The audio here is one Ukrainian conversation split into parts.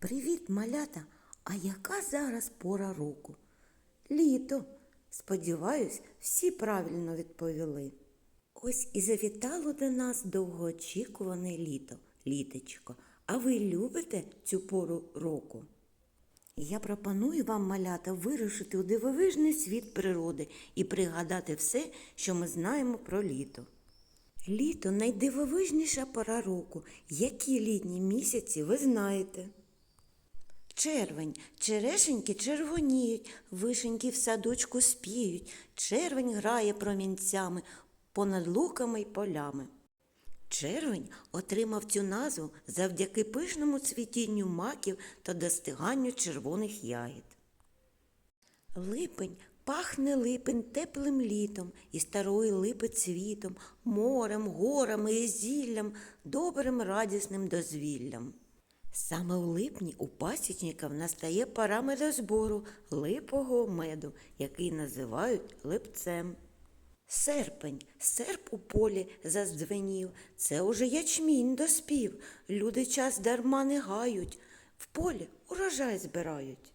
Привіт, малята! А яка зараз пора року? Літо. Сподіваюсь, всі правильно відповіли. Ось і завітало до нас довгоочікуване літо, літочко. А ви любите цю пору року? Я пропоную вам, малята, вирушити у дивовижний світ природи і пригадати все, що ми знаємо про літо. Літо найдивовижніша пора року. Які літні місяці ви знаєте? Червень, черешеньки червоніють, вишеньки в садочку спіють, червень грає промінцями понад луками й полями. Червень отримав цю назву завдяки пишному цвітінню маків та достиганню червоних ягід. Липень пахне липень теплим літом і старої липи цвітом, морем, горами і зіллям, добрим радісним дозвіллям. Саме у липні у пасічників настає пора медозбору липового меду, який називають липцем. Серпень, серп у полі заздвенів, це уже ячмінь доспів, люди час дарма не гають, в полі урожай збирають.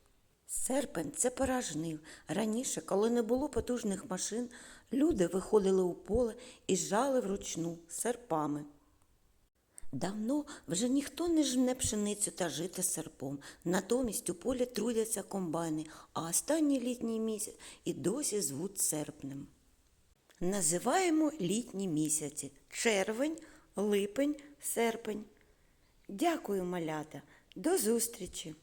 Серпень це пора жнив. Раніше, коли не було потужних машин, люди виходили у поле і жали вручну серпами. Давно вже ніхто не жне пшеницю та жити серпом. Натомість у полі трудяться комбайни, а останній літній місяць і досі звуть серпнем. Називаємо літні місяці червень, липень, серпень. Дякую, малята. До зустрічі!